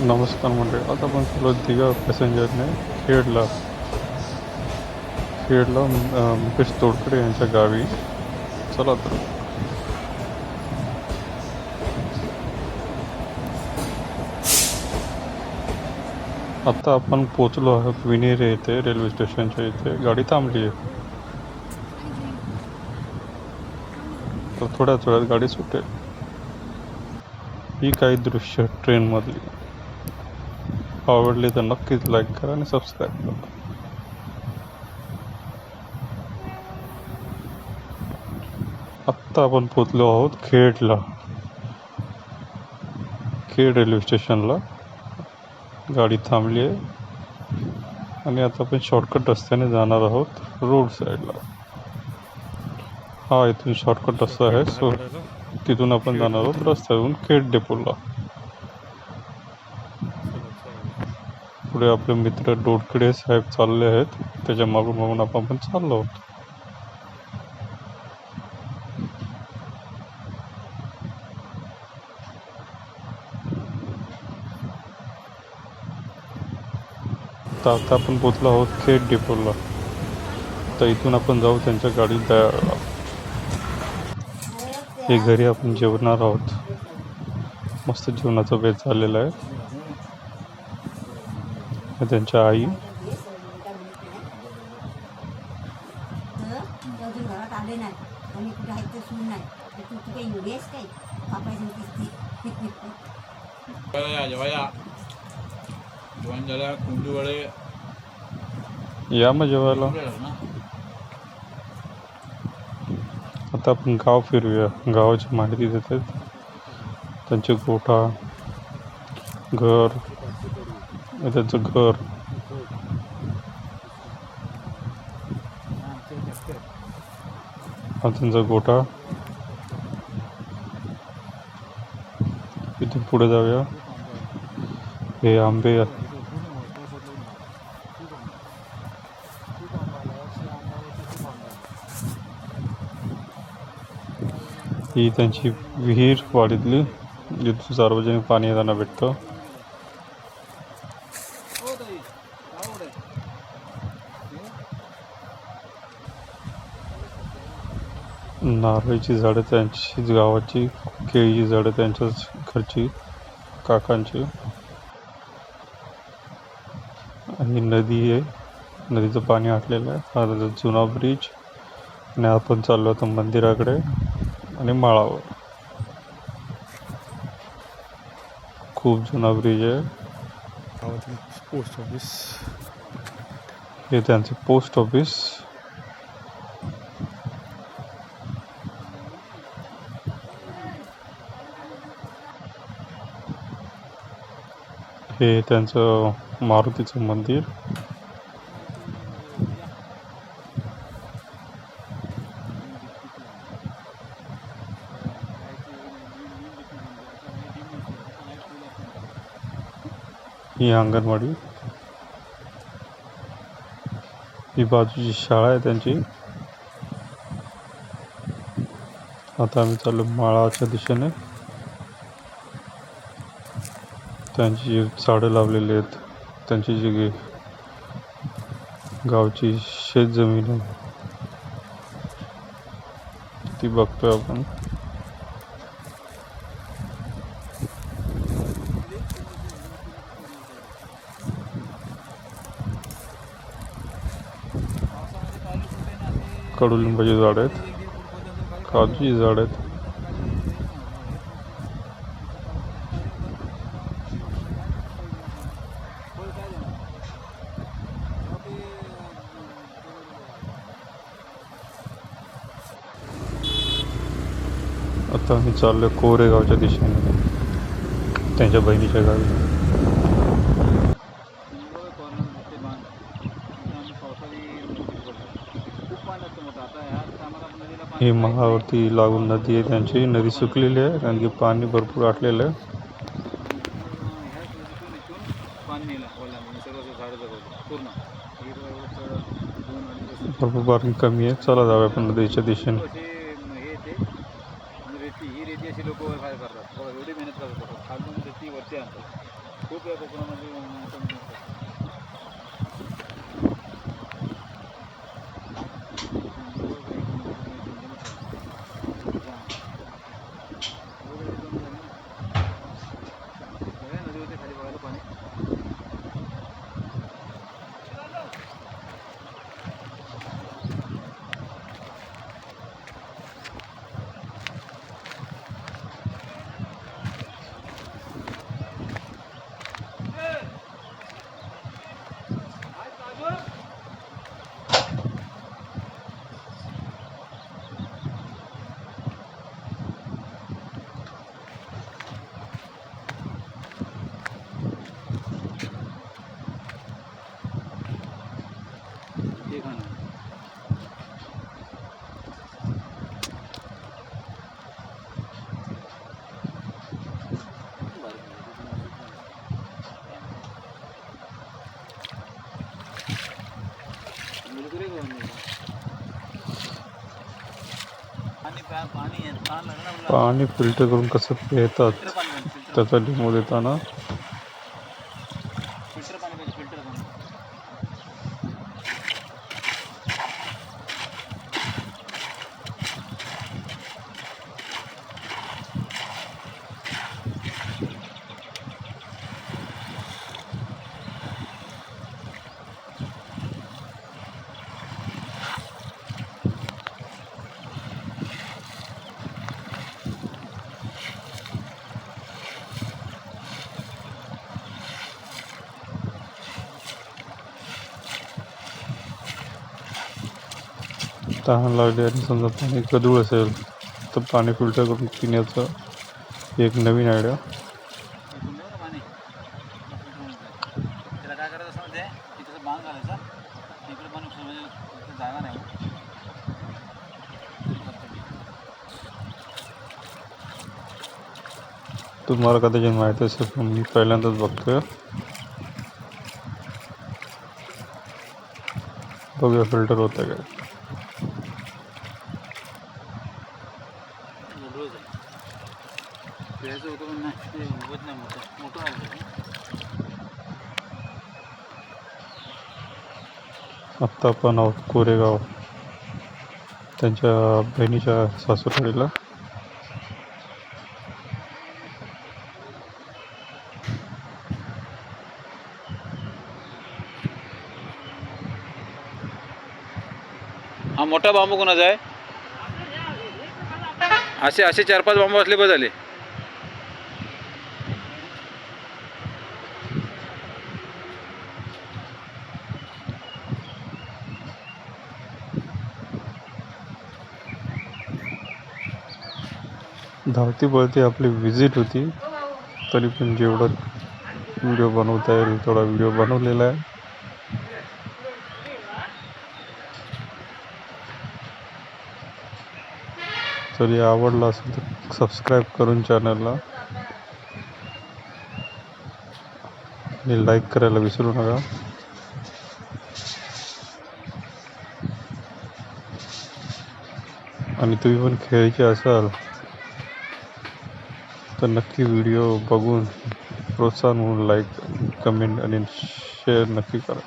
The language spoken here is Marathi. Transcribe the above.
नमस्कार मंडळी आता आपण चालू दिगा दिघा पॅसेंजरने खेडला. खेडला मुकेश तोडकडे यांच्या गावी. चला तर. आता आपण पोचलो आहोत विनेरे येथे रेल्वे स्टेशनच्या इथे. गाडी थांबली आहे. तर थोड्याच वेळात गाडी सुटेल. ही काही दृश्य ट्रेनमधली आवडली तर नक्कीच लाईक करा आणि सबस्क्राईब करा. आत्ता आपण पोचलो आहोत खेडला. खेड रेल्वे स्टेशनला गाडी थांबली आहे. आणि आता आपण शॉर्टकट रस्त्याने जाणार आहोत रोड साईडला हा इथून शॉर्टकट रस्ता आहे. सो तिथून आपण जाणार आहोत रस्त्यावरून खेड डेपोला पुढे आपले मित्र डोडकडे साहेब चालले आहेत. त्याच्या मागून मागून आपण पण चाललो आहोत. तर आता आपण पोचलो आहोत खेड डेपोला. तर इथून आपण जाऊ त्यांच्या गाडीत दयाळला हे घरी आपण जेवणार आहोत. मस्त जेवणाचा वेळ झालेला आहे. त्यांच्या आई. या मग जेवायला. आता आपण गाव फिरूया. गावाची माहिती देतात. त्यांचे गोठा घर त्याचं घर हा त्यांचा गोठा इथून पुढे जाऊया हे आंबे ही त्यांची विहीर वाडीतली जिथून सार्वजनिक पाणी येताना भेटतं नारळीची झाडं त्यांचीच गावाची केळीची झाडं त्यांच्याच घरची काकांची. आणि नदी आहे. नदीचं पाणी आटलेलं आहे. हा जुना ब्रिज. आणि आपण चाललो आता मंदिराकडे आणि माळावर. खूप जुना ब्रिज आहे. पोस्ट ऑफिस हे त्यांचे पोस्ट ऑफिस हे त्यांचं मारुतीचं मंदिर. ही अंगणवाडी. ही बाजूची शाळा आहे त्यांची. आता आम्ही चाललो माळाच्या दिशेने. त्यांची जी झाडं लावलेली आहेत. त्यांची जी गावची शेत जमीन आहे. ती बघतोय आपण. कडुलिंबाची झाड आहेत. काजूची झाड आहेत. आता आम्ही चाललो कोरेगावच्या दिशेने. त्यांच्या बहिणीच्या गावी. ही महावरती लागून नदी आहे त्यांची. नदी सुकलेली आहे कारण की पाणी भरपूर आटलेलं आहे. भरपूर पाणी कमी आहे. चला जाऊया आपण नदीच्या दिशेने. खूप या कोकणामध्ये पाणी फिल्टर करून कसं पितात? त्याचा डेमो देताना फिल्टर पाणी पाहिजे फिल्टर पाणी तहान लागली आणि समजा पाणी गदूळ असेल तर पाणी फिल्टर करून पिण्याचं एक नवीन आयडिया तुम्हाला कदाचित माहिती असेल पण मी पहिल्यांदाच बघतोय. बघूया फिल्टर होतं काय रोज आहे प्यायचं होतं पण नाही ते होत नाही मोठं मोठं झालं ते. आत्ता आपण आहोत कोरेगाव. त्यांच्या बहिणीच्या सासूरवाडीला हा मोठा बांबू कोणाचा आहे? असे असे चार पाच बांबू असले बस झाले. धावती पळती आपली विजिट होती. तरी पण जेवढं व्हिडिओ बनवता येईल तेवढा व्हिडिओ बनवलेला आहे. तरी आवडला असेल तर सबस्क्राईब करून चॅनलला आणि लाईक करायला विसरू नका. आणि तुम्ही पण खेळायचे असाल तर नक्की व्हिडिओ बघून प्रोत्साहन म्हणून लाईक कमेंट आणि शेअर नक्की करा.